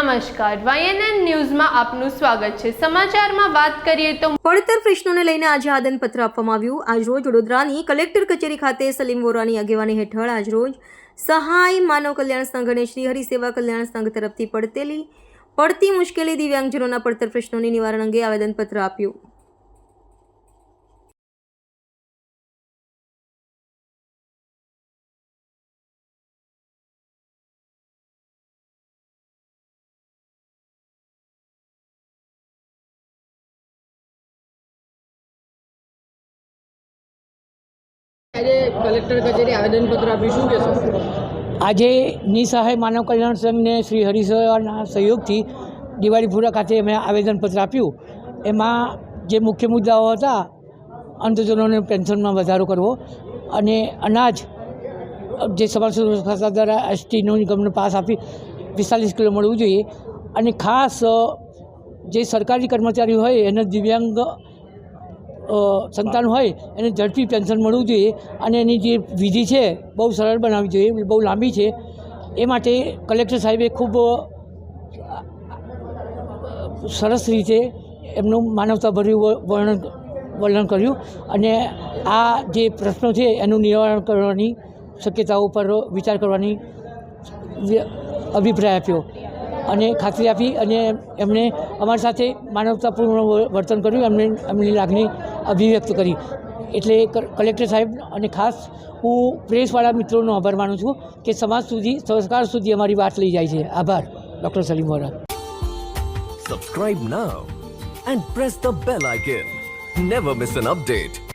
નમસ્કાર. વાયએનએન ન્યૂઝમાં આપનું સ્વાગત છે. સમાચારમાં વાત કરીએ તો પડતર પ્રશ્નોને લઈને આજે આદનપત્ર આપવામાં આવ્યું. આજરોજ વડોદરાની કલેક્ટર કચેરી ખાતે સલીમ વોરાની આગેવાની હેઠળ આજરોજ સહાય માનવ કલ્યાણ સંઘ અને શ્રી હરિ સેવા કલ્યાણ સંઘ તરફથી પડતેલી, પડતી મુશ્કેલી દિવ્યાંગજનોના પડતર પ્રશ્નોની નિવારણ અંગે આવેદનપત્ર આપ્યું. આજે કલેક્ટર કચેરી આવેદનપત્ર આપ્યું શું કહેશો? આજે નિસહાય માનવ કલ્યાણ સંઘને શ્રી હરિસેવાના સહયોગથી દિવાળીપુરા ખાતે અમે આવેદનપત્ર આપ્યું. એમાં જે મુખ્ય મુદ્દાઓ હતા, અંધજનોને પેન્શનમાં વધારો કરવો અને અનાજ, જે સમાજ સુરક્ષા દ્વારા એસટીનો નિગમને પાસ આપી પિસ્તાલીસ કિલો મળવું જોઈએ. અને ખાસ જે સરકારી કર્મચારી હોય, એને દિવ્યાંગ સંતાન હોય એને ઝડપી પેન્શન મળવું જોઈએ અને એની જે વિધિ છે બહુ સરળ બનાવવી જોઈએ બહુ લાંબી છે. એ માટે કલેક્ટર સાહેબે ખૂબ સરસ રીતે એમનું માનવતાભર્યું વર્ણન વર્ણન કર્યું અને આ જે પ્રશ્નો છે એનું નિવારણ કરવાની શક્યતાઓ પર વિચાર કરવાની અભિપ્રાય આપ્યો. અને ખાતરી આપી અને એમણે અમારી સાથે માનવતાપૂર્ણ વર્તન કર્યું. એમને, એમની લાગણી અભિવ્યક્ત કરી. એટલે કલેક્ટર સાહેબ અને ખાસ હું પ્રેસવાળા મિત્રોનો આભાર માનું છું કે સમાજ સુધી સરકાર સુધી અમારી વાત લઈ જાય છે. આભાર, doctor Salim Vora. Subscribe now and press the bell icon never miss an update.